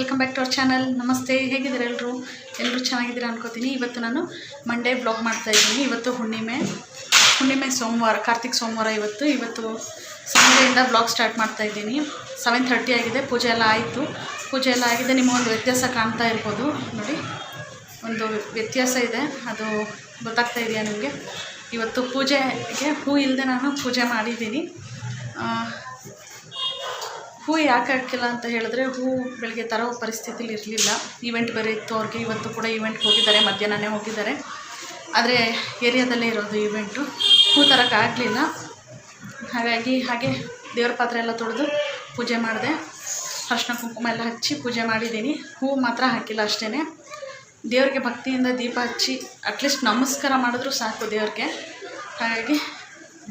Welcome back to our channel ನಮಸ್ತೆ, ಹೇಗಿದ್ದೀರ ಎಲ್ಲರೂ ಎಲ್ಲರೂ ಚೆನ್ನಾಗಿದ್ದೀರಾ ಅನ್ಕೋತೀನಿ. ಇವತ್ತು ನಾನು ಮಂಡೇ ಬ್ಲಾಗ್ ಮಾಡ್ತಾ ಇದ್ದೀನಿ. ಇವತ್ತು ಹುಣ್ಣಿಮೆ ಹುಣ್ಣಿಮೆ ಸೋಮವಾರ, ಕಾರ್ತಿಕ್ ಸೋಮವಾರ ಇವತ್ತು. ಇವತ್ತು ಸಂಜೆಯಿಂದ ಬ್ಲಾಗ್ ಸ್ಟಾರ್ಟ್ ಮಾಡ್ತಾ ಇದ್ದೀನಿ. ಸೆವೆನ್ ಥರ್ಟಿ ಆಗಿದೆ. ಪೂಜೆ ಎಲ್ಲ ಆಯಿತು. ಪೂಜೆ ಎಲ್ಲ ಆಗಿದೆ. ನಿಮ್ಮ ಒಂದು ವ್ಯತ್ಯಾಸ ಕಾಣ್ತಾ ಇರ್ಬೋದು. ನೋಡಿ, ಒಂದು ವ್ಯತ್ಯಾಸ ಇದೆ. ಅದು ಗೊತ್ತಾಗ್ತಾ ಇದೆಯಾ ನಿಮಗೆ? ಇವತ್ತು ಪೂಜೆಗೆ ಹೂ ಇಲ್ಲದೆ ನಾನು ಪೂಜೆ ಮಾಡಿದ್ದೀನಿ. ಹೂ ಯಾಕೆ ಹಾಕಿಲ್ಲ ಅಂತ ಹೇಳಿದ್ರೆ ಹೂ ಬೆಳಗ್ಗೆ ತರೋ ಪರಿಸ್ಥಿತಿಲಿ ಇರಲಿಲ್ಲ. ಈವೆಂಟ್ ಬೇರೆ ಇತ್ತು, ಅವ್ರಿಗೆ ಇವತ್ತು ಕೂಡ ಈವೆಂಟ್ಗೆ ಹೋಗಿದ್ದಾರೆ, ಮಧ್ಯಾಹ್ನನೇ ಹೋಗಿದ್ದಾರೆ. ಆದರೆ ಏರಿಯಾದಲ್ಲೇ ಇರೋದು ಈವೆಂಟು ಹೂ ತರೋಕ್ಕಾಗಲಿಲ್ಲ ಹಾಗಾಗಿ ಹಾಗೆ ದೇವ್ರ ಪಾತ್ರೆ ಎಲ್ಲ ತೊಳೆದು ಪೂಜೆ ಮಾಡಿದೆ. ಅರ್ಶಿನ ಕುಂಕುಮ ಎಲ್ಲ ಹಚ್ಚಿ ಪೂಜೆ ಮಾಡಿದ್ದೀನಿ. ಹೂ ಮಾತ್ರ ಹಾಕಿಲ್ಲ ಅಷ್ಟೇ ದೇವ್ರಿಗೆ ಭಕ್ತಿಯಿಂದ ದೀಪ ಹಚ್ಚಿ ಅಟ್ಲೀಸ್ಟ್ ನಮಸ್ಕಾರ ಮಾಡಿದ್ರು ಸಾಕು ದೇವ್ರಿಗೆ. ಹಾಗಾಗಿ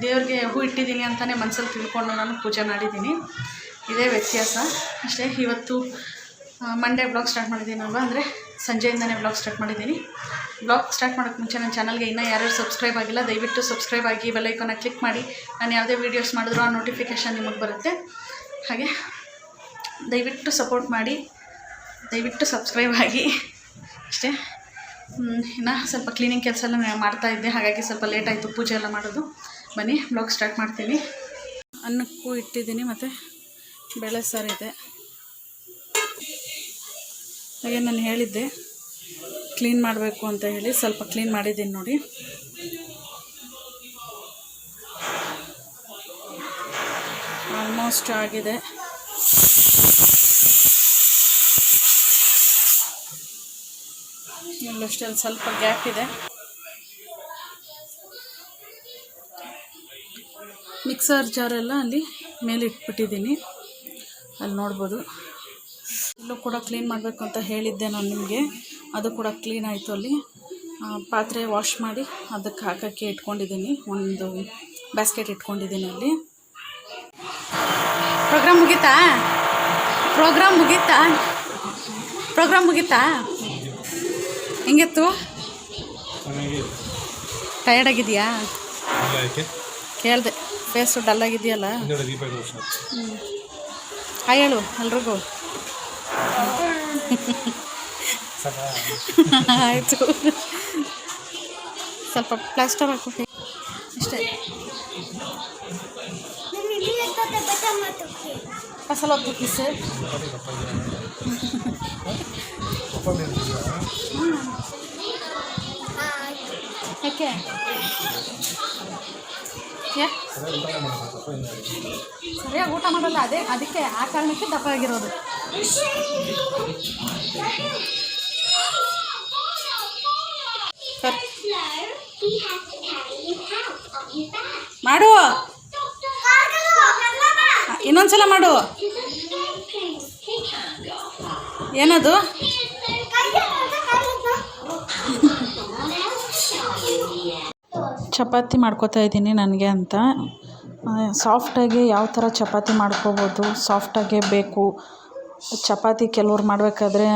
ದೇವ್ರಿಗೆ ಹೂ ಇಟ್ಟಿದ್ದೀನಿ ಅಂತಲೇ ಮನಸ್ಸಲ್ಲಿ ತಿಳ್ಕೊಂಡು ನಾನು ಪೂಜೆ ಮಾಡಿದ್ದೀನಿ. ಇದೇ ವ್ಯತ್ಯಾಸ. ಅಷ್ಟೇ, ಇವತ್ತು ಮಂಡೇ ಬ್ಲಾಗ್ ಸ್ಟಾರ್ಟ್ ಮಾಡಿದ್ದೀನಲ್ವ? ಅಂದರೆ, ಸಂಜೆಯಿಂದನೇ ಬ್ಲಾಗ್ ಸ್ಟಾರ್ಟ್ ಮಾಡಿದ್ದೀನಿ. ಬ್ಲಾಗ್ ಸ್ಟಾರ್ಟ್ ಮಾಡೋಕ್ಕೆ ಮುಂಚೆ ನನ್ನ ಚಾನಲ್ಗೆ ಇನ್ನೂ ಯಾರ್ಯಾರು ಸಬ್ಸ್ಕ್ರೈಬ್ ಆಗಿಲ್ಲ, ದಯವಿಟ್ಟು ಸಬ್ಸ್ಕ್ರೈಬ್ ಆಗಿ ಬೆಲ್ಲೈಕನ್ನ ಕ್ಲಿಕ್ ಮಾಡಿ. ನಾನು ಯಾವುದೇ ವೀಡಿಯೋಸ್ ಮಾಡಿದ್ರು ಆ ನೋಟಿಫಿಕೇಷನ್ ನಿಮಗೆ ಬರುತ್ತೆ. ಹಾಗೆ, ದಯವಿಟ್ಟು ಸಪೋರ್ಟ್ ಮಾಡಿ. ದಯವಿಟ್ಟು ಸಬ್ಸ್ಕ್ರೈಬ್ ಆಗಿ. ಅಷ್ಟೇ. ಇನ್ನು ಸ್ವಲ್ಪ ಕ್ಲೀನಿಂಗ್ ಕೆಲಸ ಎಲ್ಲ ಮಾಡ್ತಾಯಿದ್ದೆ ಹಾಗಾಗಿ ಸ್ವಲ್ಪ ಲೇಟ್ ಆಯಿತು, ಪೂಜೆ ಎಲ್ಲ ಮಾಡೋದು. ಬನ್ನಿ ಬ್ಲಾಗ್ ಸ್ಟಾರ್ಟ್ ಮಾಡ್ತೀನಿ. ಅನ್ನಕ್ಕೂ ಇಟ್ಟಿದ್ದೀನಿ ಮತ್ತು ಬೇಳೆ ಇದೆ ಹಾಗೆ ನಾನು ಹೇಳಿದ್ದೆ ಕ್ಲೀನ್ ಮಾಡಬೇಕು ಅಂತ ಹೇಳಿ, ಸ್ವಲ್ಪ ಕ್ಲೀನ್ ಮಾಡಿದ್ದೀನಿ ನೋಡಿ. ಆಲ್ಮೋಸ್ಟ್ ಆಗಿದೆ. ಇಲ್ಲಷ್ಟೇ, ಅಲ್ಲಿ ಸ್ವಲ್ಪ ಗ್ಯಾಪ್ ಇದೆ. ಮಿಕ್ಸರ್ ಜಾರೆಲ್ಲ ಅಲ್ಲಿ ಮೇಲೆ ಇಟ್ಬಿಟ್ಟಿದ್ದೀನಿ ಅಲ್ಲಿ ನೋಡ್ಬೋದು. ಇಲ್ಲೂ ಕೂಡ ಕ್ಲೀನ್ ಮಾಡಬೇಕು ಅಂತ ಹೇಳಿದ್ದೆ ನಾನು ನಿಮಗೆ. ಅದು ಕೂಡ ಕ್ಲೀನ್ ಆಯಿತು ಅಲ್ಲಿ. ಪಾತ್ರೆ ವಾಶ್ ಮಾಡಿ ಅದಕ್ಕೆ ಹಾಕೋಕ್ಕೆ ಇಟ್ಕೊಂಡಿದ್ದೀನಿ. ಒಂದು ಬ್ಯಾಸ್ಕೆಟ್ ಇಟ್ಕೊಂಡಿದ್ದೀನಿ ಅಲ್ಲಿ. ಪ್ರೋಗ್ರಾಮ್ ಮುಗೀತಾ? ಪ್ರೋಗ್ರಾಮ್ ಮುಗೀತಾ? ಪ್ರೋಗ್ರಾಮ್ ಮುಗೀತಾ? ಹೆಂಗಿತ್ತು? ಟಯರ್ಡ್ ಆಗಿದೆಯಾ ಕೇಳಿದೆ. ಫೇಸು ಡಲ್ ಆಗಿದೆಯಲ್ಲ ಹ್ಞೂ ಹಾಯ್ ಹೇಳು ಎಲ್ರಿಗೂ. ಆಯಿತು. ಸ್ವಲ್ಪ ಪ್ಲಾಸ್ಟರ್ ಹಾಕ್ಬಿಟ್ಟು ಅಷ್ಟೇ ಫಸಲ್ ಹೋಗ್ತು ಸರ್ ಯಾಕೆ? ಯಾ ಸರಿಯಾಗಿ ಊಟ ಮಾಡಲ್ಲ ಅದೇ ಅದಕ್ಕೆ ಆ ಕಾರಣಕ್ಕೆ ದಪ್ಪ ಆಗಿರೋದು ಮಾಡು. ಇನ್ನೊಂದ್ಸಲ ಮಾಡು. ಏನದು? ಚಪಾತಿ ಮಾಡ್ಕೋತಾ ಇದ್ದೀನಿ ನನಗೆ ಅಂತ. ಸಾಫ್ಟಾಗಿ ಯಾವ ಥರ ಚಪಾತಿ ಮಾಡ್ಕೋಬೋದು, ಸಾಫ್ಟಾಗೆ ಬೇಕು. ಚಪಾತಿ ಕೆಲವ್ರು ಮಾಡಬೇಕಾದ್ರೆ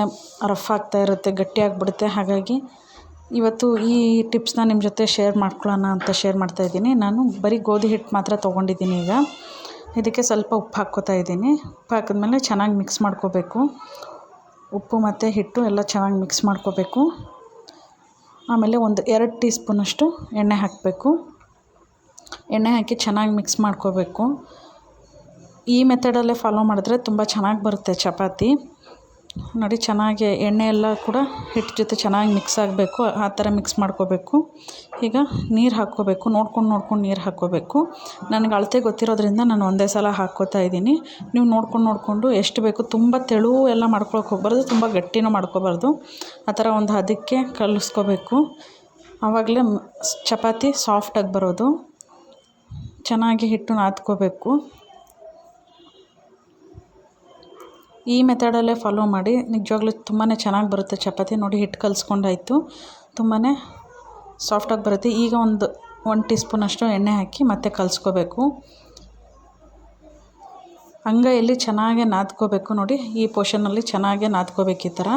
ರಫ್ ಆಗ್ತಾ ಇರುತ್ತೆ ಗಟ್ಟಿಯಾಗಿಬಿಡುತ್ತೆ ಹಾಗಾಗಿ ಇವತ್ತು ಈ ಟಿಪ್ಸ್ನ ನಿಮ್ಮ ಜೊತೆ ಶೇರ್ ಮಾಡ್ಕೊಳ್ಳೋಣ ಅಂತ ಶೇರ್ ಮಾಡ್ತಾ ಇದ್ದೀನಿ. ನಾನು ಬರೀ ಗೋಧಿ ಹಿಟ್ಟು ಮಾತ್ರ ತೊಗೊಂಡಿದ್ದೀನಿ ಈಗ. ಇದಕ್ಕೆ ಸ್ವಲ್ಪ ಉಪ್ಪು ಹಾಕ್ಕೋತಾ ಇದ್ದೀನಿ. ಉಪ್ಪು ಹಾಕಿದ್ಮೇಲೆ ಚೆನ್ನಾಗಿ ಮಿಕ್ಸ್ ಮಾಡ್ಕೋಬೇಕು. ಉಪ್ಪು ಮತ್ತು ಹಿಟ್ಟು ಎಲ್ಲ ಚೆನ್ನಾಗಿ ಮಿಕ್ಸ್ ಮಾಡ್ಕೋಬೇಕು. ಆಮೇಲೆ ಒಂದು ಎರಡು ಟೀ ಸ್ಪೂನಷ್ಟು ಎಣ್ಣೆ ಹಾಕಬೇಕು. ಎಣ್ಣೆ ಹಾಕಿ ಚೆನ್ನಾಗಿ ಮಿಕ್ಸ್ ಮಾಡ್ಕೋಬೇಕು. ಈ ಮೆಥಡಲ್ಲೇ ಫಾಲೋ ಮಾಡಿದ್ರೆ ತುಂಬ ಚೆನ್ನಾಗಿ ಬರುತ್ತೆ ಚಪಾತಿ. ನೋಡಿ, ಚೆನ್ನಾಗಿ ಎಣ್ಣೆ ಎಲ್ಲ ಕೂಡ ಹಿಟ್ಟು ಜೊತೆ ಚೆನ್ನಾಗಿ ಮಿಕ್ಸ್ ಆಗಬೇಕು. ಆ ಥರ ಮಿಕ್ಸ್ ಮಾಡ್ಕೋಬೇಕು. ಈಗ ನೀರು ಹಾಕ್ಕೋಬೇಕು. ನೋಡ್ಕೊಂಡು ನೋಡ್ಕೊಂಡು ನೀರು ಹಾಕ್ಕೋಬೇಕು. ನನಗೆ ಅಳತೆ ಗೊತ್ತಿರೋದ್ರಿಂದ ನಾನು ಒಂದೇ ಸಲ ಹಾಕ್ಕೋತಾ ಇದ್ದೀನಿ. ನೀವು ನೋಡ್ಕೊಂಡು ನೋಡಿಕೊಂಡು ಎಷ್ಟು ಬೇಕು ತುಂಬ ತೆಳು ಎಲ್ಲ ಮಾಡ್ಕೊಳಕ್ಕೆ ಹೋಗ್ಬಾರ್ದು, ತುಂಬ ಗಟ್ಟಿನೂ ಮಾಡ್ಕೋಬಾರ್ದು. ಆ ಥರ ಒಂದು ಹದಕ್ಕೆ ಕಲಿಸ್ಕೋಬೇಕು. ಆವಾಗಲೇ ಚಪಾತಿ ಸಾಫ್ಟಾಗಿ ಬರೋದು. ಚೆನ್ನಾಗಿ ಹಿಟ್ಟು ನಾದ್ಕೋಬೇಕು ಈ ಮೆಥಡಲ್ಲೇ ಫಾಲೋ ಮಾಡಿ, ನಿಜವಾಗ್ಲೂ ತುಂಬಾ ಚೆನ್ನಾಗಿ ಬರುತ್ತೆ ಚಪಾತಿ. ನೋಡಿ ಹಿಟ್ಟು ಕಲಿಸ್ಕೊಂಡಾಯ್ತು. ತುಂಬಾ ಸಾಫ್ಟಾಗಿ ಬರುತ್ತೆ. ಈಗ ಒಂದು ಒನ್ ಟೀ ಸ್ಪೂನಷ್ಟು ಎಣ್ಣೆ ಹಾಕಿ ಮತ್ತೆ ಕಲಿಸ್ಕೋಬೇಕು. ಅಂಗೈಯಲ್ಲಿ ಚೆನ್ನಾಗೆ ನಾದ್ಕೋಬೇಕು. ನೋಡಿ, ಈ ಪೋರ್ಷನಲ್ಲಿ ಚೆನ್ನಾಗೆ ನಾದ್ಕೋಬೇಕು ಈ ಥರ.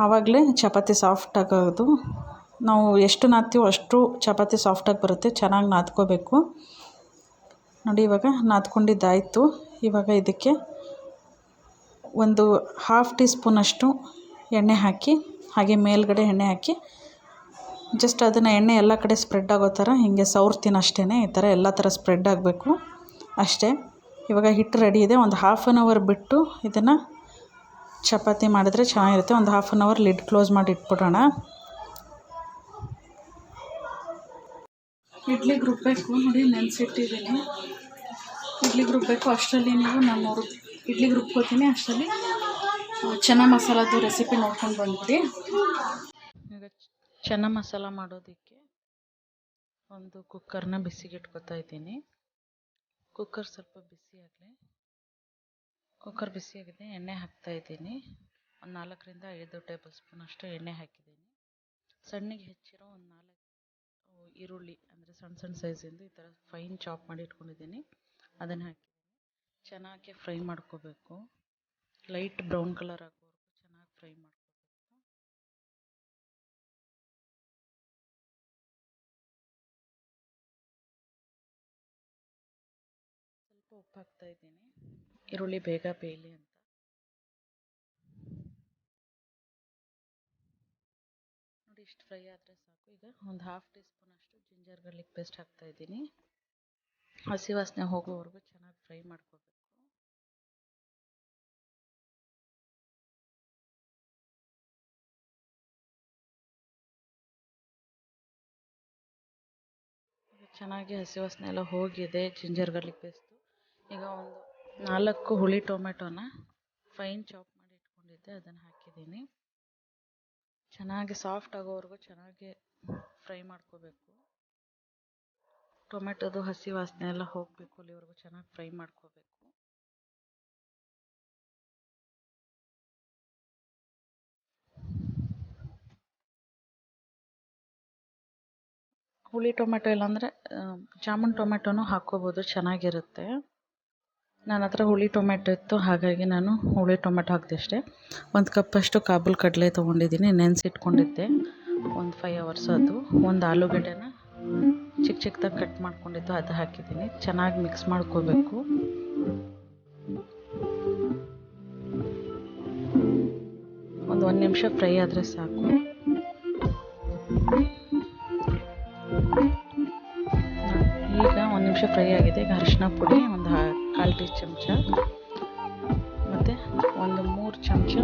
ಆವಾಗಲೇ ಚಪಾತಿ ಸಾಫ್ಟ್ ಆಗೋದು. ನಾವು ಎಷ್ಟು ನಾದ್ತೀವೋ ಅಷ್ಟು ಚಪಾತಿ ಸಾಫ್ಟಾಗಿ ಬರುತ್ತೆ. ಚೆನ್ನಾಗಿ ನಾದ್ಕೋಬೇಕು. ನೋಡಿ, ಇವಾಗ ನಾದ್ಕೊಂಡಿದ್ದಾಯಿತು. ಇವಾಗ ಇದಕ್ಕೆ ಒಂದು ಹಾಫ್ ಟೀ ಸ್ಪೂನಷ್ಟು ಎಣ್ಣೆ ಹಾಕಿ, ಹಾಗೆ ಮೇಲುಗಡೆ ಎಣ್ಣೆ ಹಾಕಿ ಜಸ್ಟ್ ಅದನ್ನು ಎಣ್ಣೆ ಎಲ್ಲ ಕಡೆ ಸ್ಪ್ರೆಡ್ ಆಗೋ ಥರ, ಹೀಗೆ ಸವರ್ತೀನಿ ಅಷ್ಟೇ ಈ ಥರ ಎಲ್ಲ ಥರ ಸ್ಪ್ರೆಡ್ ಆಗಬೇಕು ಅಷ್ಟೇ. ಇವಾಗ ಹಿಟ್ಟು ರೆಡಿ ಇದೆ, ಒಂದು ಹಾಫ್ ಆನ್ ಅವರ್ ಬಿಟ್ಟು ಇದನ್ನು ಚಪಾತಿ ಮಾಡಿದ್ರೆ ಚೆನ್ನಾಗಿರುತ್ತೆ. ಒಂದು half an hour lid close ಮಾಡಿ ಇಟ್ಬಿಡೋಣ. ಇಡ್ಲಿಗೆ ರುಬ್ಬಬೇಕು ನೋಡಿ, ನೆನೆಸಿಟ್ಟಿದ್ದೀನಿ. ಇಡ್ಲಿಗೆ ರುಬ್ಬಬೇಕು ಅಷ್ಟರಲ್ಲಿ ನೀವು ನಾನು ಇಡ್ಲಿಗೆ ರುಬ್ಕೋತೀನಿ ಅಷ್ಟರಲ್ಲಿ. ಚೆನ್ನ ಮಸಾಲದ್ದು ರೆಸಿಪಿ ನೋಡ್ಕೊಂಡು ಬಂದ್ಬಿಡಿ. ಈಗ ಚೆನ್ನ ಮಸಾಲ ಮಾಡೋದಕ್ಕೆ ಒಂದು ಕುಕ್ಕರ್ನ ಬಿಸಿಗೆ ಇಟ್ಕೊತಾ ಇದ್ದೀನಿ. ಕುಕ್ಕರ್ ಸ್ವಲ್ಪ ಬಿಸಿ ಆಗಲಿ. ಕುಕ್ಕರ್ ಬಿಸಿಯಾಗಿದೆ ಎಣ್ಣೆ ಹಾಕ್ತಾ ಇದ್ದೀನಿ. ಒಂದು ನಾಲ್ಕರಿಂದ ಐದು ಟೇಬಲ್ ಸ್ಪೂನ್ ಅಷ್ಟು ಎಣ್ಣೆ ಹಾಕಿದ್ದೀನಿ. ಸಣ್ಣಗೆ ಹೆಚ್ಚಿರೋ ಒಂದು ನಾಲ್ಕು ಈರುಳ್ಳಿ, ಅಂದರೆ ಸಣ್ಣ ಸಣ್ಣ ಸೈಜಿಂದು ಈ ಥರ ಫೈನ್ ಚಾಪ್ ಮಾಡಿ ಇಟ್ಕೊಂಡಿದ್ದೀನಿ. ಅದನ್ನು ಹಾಕಿದ್ದೀನಿ ಚೆನ್ನಾಗಿ ಫ್ರೈ ಮಾಡ್ಕೋಬೇಕು. ಲೈಟ್ ಬ್ರೌನ್ ಕಲರ್ ಆಗೋವರೆಗೂ ಚೆನ್ನಾಗಿ ಫ್ರೈ ಮಾಡ್ಕೋಬೇಕು. ಸ್ವಲ್ಪ ಉಪ್ಪು ಹಾಕ್ತಾ ಇದ್ದೀನಿ. ಈರುಳ್ಳಿ ಬೇಗ ಬೇಯಲಿ ಅಂತ. ನೋಡಿ ಇಷ್ಟು ಫ್ರೈ ಆದರೆ ಸಾಕು. ಈಗ ಒಂದು ಹಾಫ್ ಟೀ ಸ್ಪೂನ್ ಅಷ್ಟು ಜಿಂಜರ್ ಗಾರ್ಲಿಕ್ ಪೇಸ್ಟ್ ಹಾಕ್ತಾ ಇದ್ದೀನಿ. ಹಸಿ ವಾಸನೆ ಹೋಗೋವರೆಗೂ ಚೆನ್ನಾಗಿ ಫ್ರೈ ಮಾಡ್ಕೋಬೇಕು. ಚೆನ್ನಾಗಿ ಹಸಿ ವಾಸನೆ ಎಲ್ಲ ಹೋಗಿದೆ ಜಿಂಜರ್ ಗಾರ್ಲಿಕ್ ಪೇಸ್ಟು ಈಗ ಒಂದು ನಾಲ್ಕು ಹುಳಿ ಟೊಮೆಟೊನ ಫೈನ್ ಚಾಪ್ ಮಾಡಿ ಇಟ್ಕೊಂಡಿದ್ದೆ, ಅದನ್ನು ಹಾಕಿದ್ದೀನಿ. ಚೆನ್ನಾಗಿ ಸಾಫ್ಟ್ ಆಗೋವರೆಗೂ ಚೆನ್ನಾಗಿ ಫ್ರೈ ಮಾಡ್ಕೋಬೇಕು. ಟೊಮೆಟೊದು ಹಸಿ ವಾಸನೆ ಎಲ್ಲ ಹೋಗಬೇಕು ಅಲ್ಲಿವರೆಗೂ ಚೆನ್ನಾಗಿ ಫ್ರೈ ಮಾಡ್ಕೋಬೇಕು. ಹುಳಿ ಟೊಮೆಟೊ ಇಲ್ಲಾಂದರೆ ಜಾಮೂನ್ ಟೊಮೆಟೊನೂ ಹಾಕ್ಕೋಬೋದು, ಚೆನ್ನಾಗಿರುತ್ತೆ. ನನ್ನ ಹತ್ರ ಹುಳಿ ಟೊಮೆಟೊ ಇತ್ತು, ಹಾಗಾಗಿ ನಾನು ಹುಳಿ ಟೊಮೆಟೊ ಹಾಕಿದೆ ಅಷ್ಟೇ. ಒಂದು ಕಪ್ಪಷ್ಟು ಕಾಬೂಲ್ ಕಡಲೆ ತೊಗೊಂಡಿದ್ದೀನಿ, ನೆನೆಸಿಟ್ಕೊಂಡಿದ್ದೆ. ಒಂದು ಫೈವ್ ಅವರ್ಸ್ ಅದು. ಒಂದು ಆಲೂಗಡ್ಡೆನ ಚಿಕ್ಕ ಚಿಕ್ಕದಾಗಿ ಕಟ್ ಮಾಡ್ಕೊಂಡಿದ್ದು, ಅದು ಹಾಕಿದ್ದೀನಿ. ಚೆನ್ನಾಗಿ ಮಿಕ್ಸ್ ಮಾಡ್ಕೋಬೇಕು. ಒಂದು ಒಂದು ನಿಮಿಷ ಫ್ರೈ ಆದರೆ ಸಾಕು. ನಿಮಿಷ ಫ್ರೈ ಆಗಿದೆ. ಈಗ ಅರಿಶಿನ ಪುಡಿ, ಒಂದು ಕಾಲು ಟೀ ಚಮಚ. ಮತ್ತು ಒಂದು ಮೂರು ಚಮಚ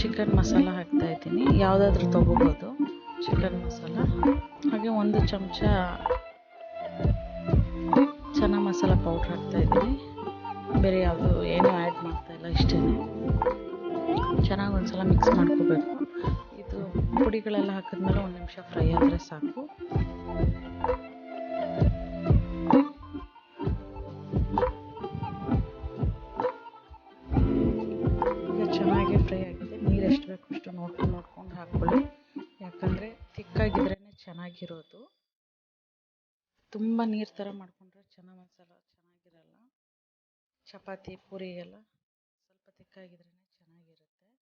ಚಿಕನ್ ಮಸಾಲ ಹಾಕ್ತಾ ಇದ್ದೀನಿ. ಯಾವುದಾದ್ರೂ ತೊಗೋಬೋದು ಚಿಕನ್ ಮಸಾಲ. ಹಾಗೆ ಒಂದು ಚಮಚ ಚೆನ್ನ ಮಸಾಲ ಪೌಡ್ರ್ ಹಾಕ್ತಾ ಇದ್ದೀನಿ. ಬೇರೆ ಯಾವುದು ಏನೂ ಆ್ಯಡ್ ಮಾಡ್ತಾ ಇಲ್ಲ ಇಷ್ಟೇ ಚೆನ್ನಾಗಿ ಒಂದ್ಸಲ ಮಿಕ್ಸ್ ಮಾಡ್ಕೋಬೇಕು. ಇದು ಪುಡಿಗಳೆಲ್ಲ ಹಾಕಿದ್ಮೇಲೆ ಒಂದು ನಿಮಿಷ ಫ್ರೈ ಆದರೆ ಸಾಕು. ನೋಡ್ಕೊಂಡು ಹಾಕ್ಕೊಳ್ಳಿ ಯಾಕಂದರೆ ತಿಕ್ಕಾಗಿದ್ರೇ ಚೆನ್ನಾಗಿರೋದು. ತುಂಬ ನೀರು ಥರ ಮಾಡ್ಕೊಂಡ್ರೆ ಚೆನ್ನಾಗಿ ಮಸಾಲ ಚೆನ್ನಾಗಿರಲ್ಲ. ಚಪಾತಿ ಪೂರಿಗೆಲ್ಲ ಸ್ವಲ್ಪ ತಿಕ್ಕಾಗಿದ್ರೇ ಚೆನ್ನಾಗಿರುತ್ತೆ. ನೋಡಿ,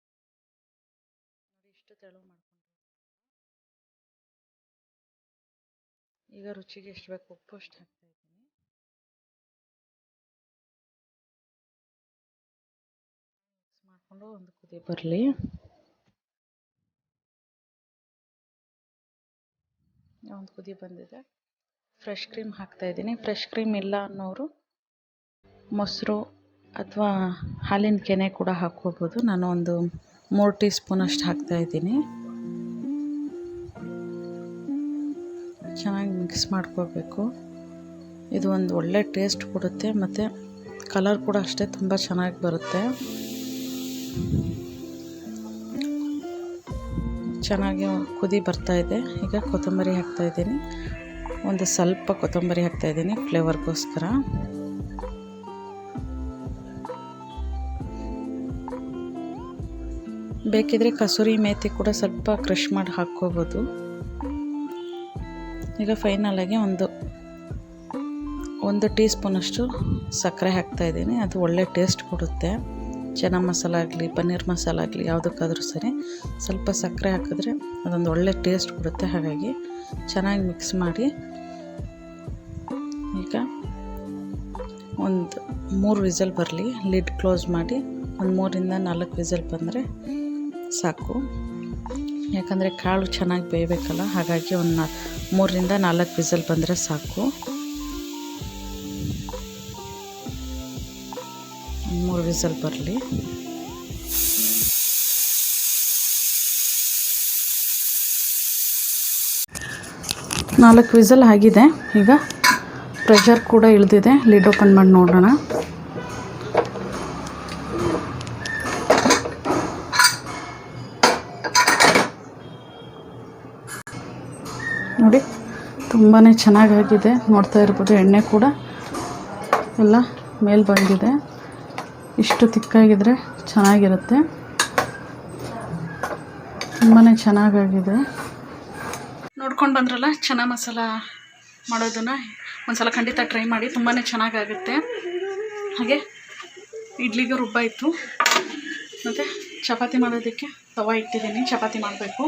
ಇಷ್ಟು ತೆಳು ಈಗ ರುಚಿಗೆ ಎಷ್ಟು ಬೇಕು ಉಪ್ಪು ಅಷ್ಟು ಹಾಕ್ತಾ ಇದ್ದೀನಿ. ಮಾಡಿಕೊಂಡು ಒಂದು ಕುದಿ ಬರಲಿ. ಒಂದು ಕುದಿ ಬಂದಿದೆ. ಫ್ರೆಶ್ ಕ್ರೀಮ್ ಹಾಕ್ತಾಯಿದ್ದೀನಿ ಫ್ರೆಶ್ ಕ್ರೀಮ್ ಇಲ್ಲ ಅನ್ನೋರು ಮೊಸರು ಅಥವಾ ಹಾಲಿನ ಕೆನೆ ಕೂಡ ಹಾಕ್ಕೋಬೋದು. ನಾನು ಒಂದು ಮೂರು ಟೀ ಸ್ಪೂನಷ್ಟು ಹಾಕ್ತಾಯಿದ್ದೀನಿ ಚೆನ್ನಾಗಿ ಮಿಕ್ಸ್ ಮಾಡ್ಕೋಬೇಕು. ಇದು ಒಂದು ಒಳ್ಳೆ ಟೇಸ್ಟ್ ಕೊಡುತ್ತೆ ಮತ್ತು ಕಲರ್ ಕೂಡ ಅಷ್ಟೇ ತುಂಬ ಚೆನ್ನಾಗಿ ಬರುತ್ತೆ. ಚೆನ್ನಾಗಿ ಕುದಿ ಇದೆ. ಈಗ ಕೊತ್ತಂಬರಿ ಹಾಕ್ತಾಯಿದ್ದೀನಿ ಒಂದು ಸ್ವಲ್ಪ ಕೊತ್ತಂಬರಿ ಹಾಕ್ತಾಯಿದ್ದೀನಿ ಫ್ಲೇವರ್ಗೋಸ್ಕರ. ಬೇಕಿದ್ರೆ ಕಸೂರಿ ಮೇಥಿ ಕೂಡ ಸ್ವಲ್ಪ ಕ್ರಷ್ ಮಾಡಿ ಹಾಕ್ಕೋಬೋದು. ಈಗ ಫೈನಲಾಗಿ ಒಂದು ಒಂದು ಟೀ ಸ್ಪೂನಷ್ಟು ಸಕ್ಕರೆ ಹಾಕ್ತಾಯಿದ್ದೀನಿ ಅದು ಒಳ್ಳೆ ಟೇಸ್ಟ್ ಕೊಡುತ್ತೆ. ಚೆನ್ನ ಮಸಾಲ ಆಗಲಿ, ಪನ್ನೀರ್ ಮಸಾಲ ಆಗಲಿ ಯಾವುದಕ್ಕಾದ್ರೂ ಸರಿ ಸ್ವಲ್ಪ ಸಕ್ಕರೆ ಹಾಕಿದ್ರೆ ಅದೊಂದು ಒಳ್ಳೆ ಟೇಸ್ಟ್ ಕೊಡುತ್ತೆ ಹಾಗಾಗಿ ಚೆನ್ನಾಗಿ ಮಿಕ್ಸ್ ಮಾಡಿ ಈಗ ಒಂದು ಮೂರು ವಿಸಲ್ ಬರಲಿ ಲಿಡ್ ಕ್ಲೋಸ್ ಮಾಡಿ ಒಂದು ಮೂರಿಂದ ನಾಲ್ಕು ವಿಸಲ್ ಬಂದರೆ ಸಾಕು. ಯಾಕಂದರೆ ಕಾಳು ಚೆನ್ನಾಗಿ ಬೇಯಬೇಕಲ್ಲ, ಹಾಗಾಗಿ ಒಂದು ಮೂರರಿಂದ ನಾಲ್ಕು ವಿಸಲ್ ಬಂದರೆ ಸಾಕು. ವಿಸಲ್ ಬರಲಿ. ನಾಲ್ಕು ವಿಸಲ್ ಆಗಿದೆ. ಈಗ ಪ್ರೆಷರ್ ಕೂಡ ಇಳಿದಿದೆ. ಲಿಡ್ ಓಪನ್ ಮಾಡಿ ನೋಡೋಣ. ನೋಡಿ ತುಂಬಾ ಚೆನ್ನಾಗಾಗಿದೆ. ನೋಡ್ತಾ ಇರ್ಬೋದು, ಎಣ್ಣೆ ಕೂಡ ಎಲ್ಲ ಮೇಲೆ ಬಂದಿದೆ. ಇಷ್ಟು ತಿಕ್ಕಾಗಿದ್ದರೆ ಚೆನ್ನಾಗಿರುತ್ತೆ. ತುಂಬಾ ಚೆನ್ನಾಗಾಗಿದೆ. ನೋಡ್ಕೊಂಡು ಬಂದ್ರಲ್ಲ ಚೆನ್ನ ಮಸಾಲ ಮಾಡೋದನ್ನು. ಒಂದ್ಸಲ ಖಂಡಿತ ಟ್ರೈ ಮಾಡಿ ತುಂಬಾ ಚೆನ್ನಾಗಾಗುತ್ತೆ. ಹಾಗೆ, ಇಡ್ಲಿಗೆ ರುಬ್ಬಾಯಿತು ಮತ್ತು ಚಪಾತಿ ಮಾಡೋದಕ್ಕೆ ತವ ಇಟ್ಟಿದ್ದೀನಿ, ಚಪಾತಿ ಮಾಡಬೇಕು.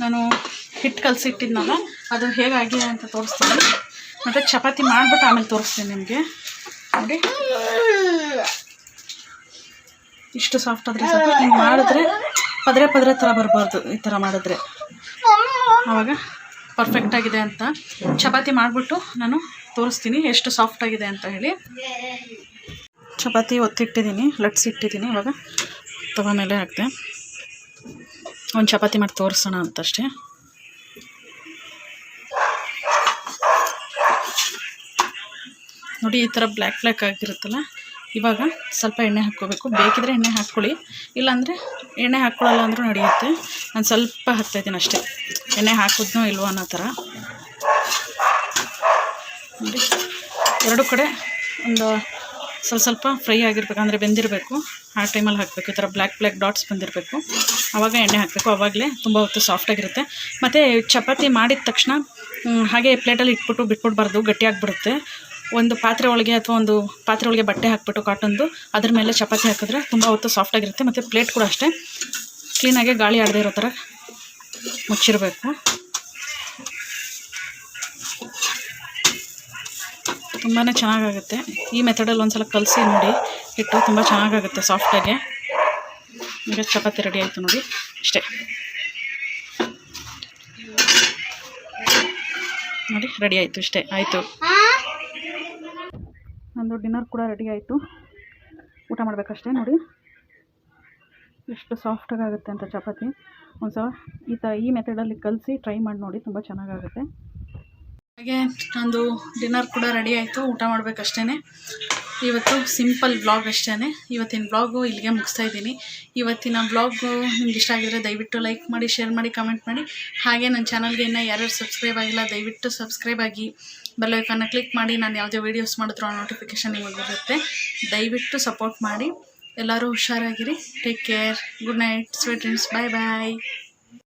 ನಾನು ಹಿಟ್ಟು ಕಲಸಿಟ್ಟಿದ್ನಲ್ಲ ಅದು ಹೇಗಾಗಿದೆ ಅಂತ ತೋರಿಸ್ತೀನಿ. ಮತ್ತು ಚಪಾತಿ ಮಾಡಿಬಿಟ್ಟು ಆಮೇಲೆ ತೋರಿಸ್ತೀನಿ ನಿಮಗೆ. ನೋಡಿ ಇಷ್ಟು ಸಾಫ್ಟ್ ಆದರೆ ಹಿಂಗೆ ಮಾಡಿದ್ರೆ ಪದ್ರೆ ಪದ್ರೆ ಥರ ಬರಬಾರ್ದು ಈ ಥರ ಮಾಡಿದ್ರೆ. ಆವಾಗ ಪರ್ಫೆಕ್ಟ್ ಆಗಿದೆ ಅಂತ. ಚಪಾತಿ ಮಾಡಿಬಿಟ್ಟು ನಾನು ತೋರಿಸ್ತೀನಿ ಎಷ್ಟು ಸಾಫ್ಟ್ ಆಗಿದೆ ಅಂತ ಹೇಳಿ. ಚಪಾತಿ ಒತ್ತಿಟ್ಟಿದ್ದೀನಿ ಲಟ್ಸಿಟ್ಟಿದ್ದೀನಿ ಇವಾಗ. ತವ ಮೇಲೆ ಹಾಕಿದೆ. ಒಂದು ಚಪಾತಿ ಮಾಡಿ ತೋರಿಸೋಣ ಅಂತಷ್ಟೇ. ನೋಡಿ, ಈ ಥರ ಬ್ಲ್ಯಾಕ್ ಬ್ಲ್ಯಾಕ್ ಆಗಿರುತ್ತಲ್ಲ, ಇವಾಗ ಸ್ವಲ್ಪ ಎಣ್ಣೆ ಹಾಕ್ಕೋಬೇಕು. ಬೇಕಿದ್ರೆ ಎಣ್ಣೆ ಹಾಕ್ಕೊಳ್ಳಿ. ಇಲ್ಲಾಂದರೆ ಎಣ್ಣೆ ಹಾಕ್ಕೊಳ್ಳಲ್ಲ ಅಂದರೂ ನಡೆಯುತ್ತೆ. ನಾನು ಸ್ವಲ್ಪ ಹಾಕ್ತಾಯಿದ್ದೀನಿ ಅಷ್ಟೇ. ಎಣ್ಣೆ ಹಾಕಿದ್ನೋ ಇಲ್ವೋ ಅನ್ನೋ ಥರ. ನೋಡಿ, ಎರಡು ಕಡೆ ಒಂದು ಸ್ವಲ್ಪ ಸ್ವಲ್ಪ ಫ್ರೈ ಆಗಿರಬೇಕು, ಅಂದರೆ ಬೆಂದಿರಬೇಕು. ಆ ಟೈಮಲ್ಲಿ ಹಾಕಬೇಕು. ಈ ಥರ ಬ್ಲ್ಯಾಕ್ ಬ್ಲ್ಯಾಕ್ ಡಾಟ್ಸ್ ಬಂದಿರಬೇಕು. ಆವಾಗ ಎಣ್ಣೆ ಹಾಕಬೇಕು. ಆವಾಗಲೇ ತುಂಬ ಹೊತ್ತು ಸಾಫ್ಟಾಗಿರುತ್ತೆ ಮತ್ತು ಚಪಾತಿ ಮಾಡಿದ ತಕ್ಷಣ ಹಾಗೆ ಪ್ಲೇಟಲ್ಲಿ ಇಟ್ಬಿಟ್ಟು ಬಿಟ್ಬಿಡ್ಬಾರ್ದು. ಗಟ್ಟಿಯಾಗಿಬಿಡುತ್ತೆ ಒಂದು ಪಾತ್ರೆ ಒಳಗೆ ಅಥವಾ ಒಂದು ಪಾತ್ರೆ ಒಳಗೆ ಬಟ್ಟೆ ಹಾಕ್ಬಿಟ್ಟು ಕಾಟನ್ದು, ಅದ್ರ ಮೇಲೆ ಚಪಾತಿ ಹಾಕಿದ್ರೆ ತುಂಬ ಹೊತ್ತು ಸಾಫ್ಟಾಗಿರುತ್ತೆ ಮತ್ತು ಪ್ಲೇಟ್ ಕೂಡ ಅಷ್ಟೇ. ಕ್ಲೀನಾಗಿ ಗಾಳಿ ಆಡದೇ ಇರೋ ಥರ ಮುಚ್ಚಿರಬೇಕು. ತುಂಬಾ ಚೆನ್ನಾಗಾಗುತ್ತೆ. ಈ ಮೆಥಡಲ್ಲಿ ಒಂದು ಸಲ ಕಲಸಿ ನೋಡಿ ಹಿಟ್ಟು ತುಂಬ ಚೆನ್ನಾಗಾಗುತ್ತೆ ಸಾಫ್ಟಾಗೆ ಈಗ ಚಪಾತಿ ರೆಡಿ ಆಯಿತು ನೋಡಿ, ಅಷ್ಟೇ. ನೋಡಿ ರೆಡಿ ಆಯಿತು, ಇಷ್ಟೇ. ಆಯಿತು. ನಂದು ಡಿನ್ನರ್ ಕೂಡ ರೆಡಿ ಆಯಿತು. ಊಟ ಮಾಡಬೇಕಷ್ಟೇ ನೋಡಿ. ಎಷ್ಟು ಸಾಫ್ಟಾಗುತ್ತೆ ಅಂತ ಚಪಾತಿ. ಒಂದು ಸಲ ಈ ತ, ಈ ಮೆಥಡಲ್ಲಿ ಕಲಸಿ ಟ್ರೈ ಮಾಡಿ ನೋಡಿ, ತುಂಬ ಚೆನ್ನಾಗಾಗುತ್ತೆ. ಹಾಗೆ ನಂದು ಡಿನ್ನರ್ ಕೂಡ ರೆಡಿ ಆಯಿತು. ಊಟ ಮಾಡಬೇಕಷ್ಟೇ ಇವತ್ತು ಸಿಂಪಲ್ ಬ್ಲಾಗ್ ಅಷ್ಟೇ ಇವತ್ತಿನ ಬ್ಲಾಗು ಇಲ್ಲಿಗೆ ಮುಗಿಸ್ತಾ ಇದ್ದೀನಿ. ಇವತ್ತಿನ ಬ್ಲಾಗು ನಿಮ್ಗೆ ಇಷ್ಟ ಆಗಿದ್ರೆ ದಯವಿಟ್ಟು ಲೈಕ್ ಮಾಡಿ ಶೇರ್ ಮಾಡಿ ಕಮೆಂಟ್ ಮಾಡಿ. ಹಾಗೆ ನನ್ನ ಚಾನಲ್ಗೆ ಇನ್ನೂ ಯಾರ್ಯಾರು ಸಬ್ಸ್ಕ್ರೈಬ್ ಆಗಿಲ್ಲ, ದಯವಿಟ್ಟು ಸಬ್ಸ್ಕ್ರೈಬ್ ಆಗಿ. ಬೆಲ್ಲೈಕನ್ನ ಕ್ಲಿಕ್ ಮಾಡಿ ನಾನು ಯಾವುದೇ ವೀಡಿಯೋಸ್ ಮಾಡಿದ್ರು ಆ ನೋಟಿಫಿಕೇಷನ್ ನಿಮಗೆ ಬರುತ್ತೆ. ದಯವಿಟ್ಟು ಸಪೋರ್ಟ್ ಮಾಡಿ. ಎಲ್ಲರೂ ಹುಷಾರಾಗಿರಿ. Take care good night sweet dreams bye bye